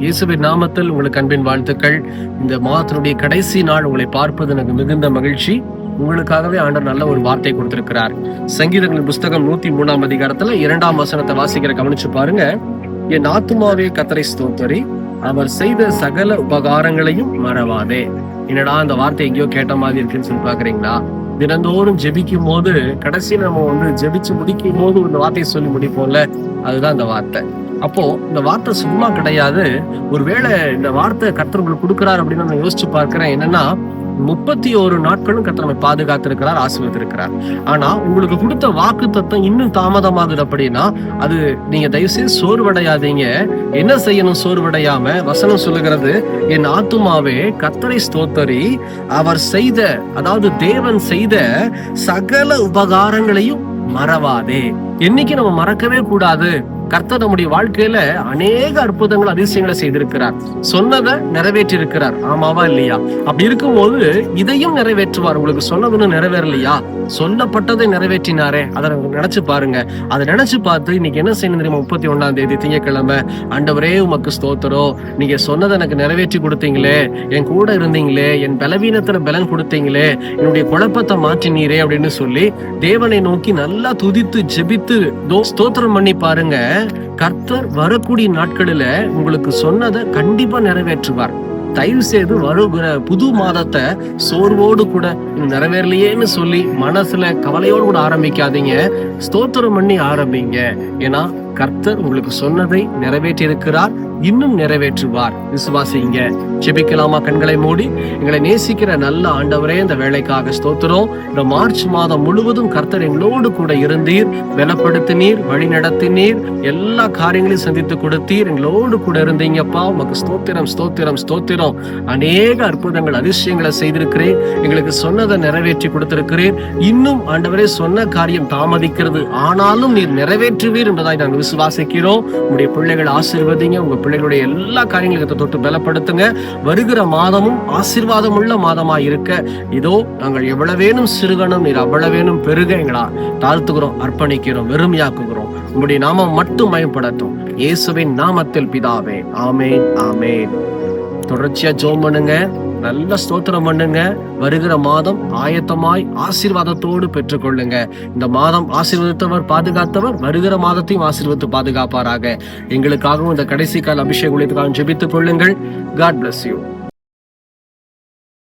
இயேசுவின் நாமத்தில் உங்களுக்கு அன்பின் வாழ்த்துக்கள். இந்த மாதத்தினுடைய கடைசி நாள் உங்களை பார்ப்பது எனக்கு மிகுந்த மகிழ்ச்சி. உங்களுக்காகவே ஆண்டர் நல்ல ஒரு வார்த்தை கொடுத்திருக்கிறார். சங்கீதங்களின் புஸ்தகம் நூத்தி மூணாம் அதிகாரத்துல இரண்டாம் வசனத்தை வாசிக்கிற கவனிச்சு பாருங்க. என் ஆத்துமாவே கத்தரை ஸ்தோத்தரி அவர் செய்த சகல உபகாரங்களையும் மறவாதே. என்னடா அந்த வார்த்தை எங்கேயோ கேட்ட மாதிரி இருக்குன்னு சொல்லி பாக்குறீங்களா தினந்தோறும் ஜெபிக்கும் போது கடைசி நம்ம வந்து ஜெபிச்சு முடிக்கும் போது இந்த வார்த்தையை சொல்லி முடிப்போம்ல? அதுதான் இந்த வார்த்தை. அப்போ இந்த வார்த்தை சும்மா கிடையாது. ஒருவேளை இந்த வார்த்தை கர்த்தர் உங்களுக்கு கொடுக்குறாரு அப்படின்னு நான் யோசிச்சு பார்க்கிறேன். என்னன்னா முப்பத்தி ஒரு நாட்களும் கத்தனை பாதுகாத்திருக்கிறார் ஆசீர்வதிருக்கிறார் ஆனா உங்களுக்கு கொடுத்த வாக்கு தத்துவம் இன்னும் தாமதமாகுது அப்படின்னா அது நீங்க தயவுசெய்து சோர்வடையாதீங்க. என்ன செய்யணும் சோர்வடையாம? வசனம் சொல்லுகிறது என் ஆத்துமாவே கத்தரை ஸ்தோத்தரி அவர் செய்த அதாவது தேவன் செய்த சகல உபகாரங்களையும் மறவாதே. என்னைக்கு நம்ம மறக்கவே கூடாது. கர்த்தர் நம்முடைய வாழ்க்கையில அநேக அற்புதங்கள் அதிசயங்களை செய்திருக்கிறார். சொன்னதை நிறைவேற்றி இருக்கிறார் ஆமாவா இல்லையா? அப்படி இருக்கும்போது இதையும் நிறைவேற்றுவார். உங்களுக்கு சொன்னதுன்னு நிறைவேறலையா? சொல்லப்பட்டதை நிறைவேற்றினாரே. அதை நினைச்சு பாருங்க. அதை நினைச்சு பார்த்து இன்னைக்கு என்ன செய்யணும் தெரியுமா? முப்பத்தி ஒன்னாம் தேதி திங்கக்கிழமை. அண்டவரே உமக்கு ஸ்தோத்திரம். நீங்க சொன்னதை எனக்கு நிறைவேற்றி கொடுத்தீங்களே. என் கூட இருந்தீங்களே. என் பலவீனத்துல பலன் கொடுத்தீங்களே. என்னுடைய குழப்பத்தை மாற்றினீரே அப்படின்னு சொல்லி தேவனை நோக்கி நல்லா துதித்து ஜெபித்து தோ ஸ்தோத்திரம் பண்ணி பாருங்க. கர்த்தர் வரக்கூடிய நாட்களில உங்களுக்கு சொன்னதை கண்டிப்பா நிறைவேற்றுவார். தயவு செய்து வருகிற புது மாதத்தை சோர்வோடு கூட நிறைவேறலையேன்னு சொல்லி மனசுல கவலையோடு கூட ஆரம்பிக்காதீங்க. ஸ்தோத்திரம் பண்ணி ஆரம்பிங்க. ஏன்னா கர்த்தர் உங்களுக்கு சொன்னதை நிறைவேற்றியிருக்கிறார். இன்னும் நிறைவேற்றுவார். விசுவாசிங்க ஜெபிக்கலாமா கண்களை மூடி? எங்களை நேசிக்கிற நல்ல ஆண்டவரே இந்த வேலைக்காக ஸ்தோத்திரம். இந்த மார்ச் மாதம் முழுவதும் கர்த்தர் எங்களோடு கூட இருந்தீர். பலப்படுத்தினீர் வழி நடத்தினீர். எல்லா காரியங்களையும் சந்தித்து கொடுத்தீர். எங்களோடு கூட இருந்தீங்கப்பா. உமக்கு ஸ்தோத்திரம் ஸ்தோத்திரம் ஸ்தோத்திரம். அநேக அற்புதங்கள் அதிசயங்களை செய்திருக்கிறேன். எங்களுக்கு சொன்னதை நிறைவேற்றி கொடுத்திருக்கிறேன். இன்னும் ஆண்டவரே சொன்ன காரியம் தாமதிக்கிறது. ஆனாலும் நீர் நிறைவேற்றுவீர் என்பதாய் நாங்கள் விசுவாசிக்கிறோம். உங்களுடைய பிள்ளைகள் ஆசீர்வதிங்க. உங்க பிள்ளைகளுடைய எல்லா காரியங்களும் தொட்டு பலப்படுத்துங்க. வருகிற மாதமும் ஆசீர்வாதம் உள்ள மாதமா இருக்க. இதோ நாங்கள் எவ்வளவேனும் சிறுகணும் நீர் அவ்வளவேனும் பெருக எங்களா. தாழ்த்துகிறோம் அர்ப்பணிக்கிறோம் வெறுமையாக்குகிறோம். உங்களுடைய நாமம் மட்டும் மயப்படுத்தும் இயேசுவின் நாமத்தில் பிதாவே. ஆமேன் ஆமேன். தொடர்ச்சியா ஜோம் பண்ணுங்க. நல்ல ஸ்தோத்திரம் பண்ணுங்க. வருகிற மாதம் ஆயத்தமாய் ஆசீர்வாதத்தோடு பெற்றுக்கொள்ளுங்க. இந்த மாதம் ஆசீர்வதித்தவர் பாதுகாத்தவர் வருகிற மாதத்தையும் ஆசீர்வதித்து பாதுகாப்பாராக. எங்களுக்காகவும் இந்த கடைசி கால அபிஷேகம் ஜெபித்துக் கொள்ளுங்கள். God bless you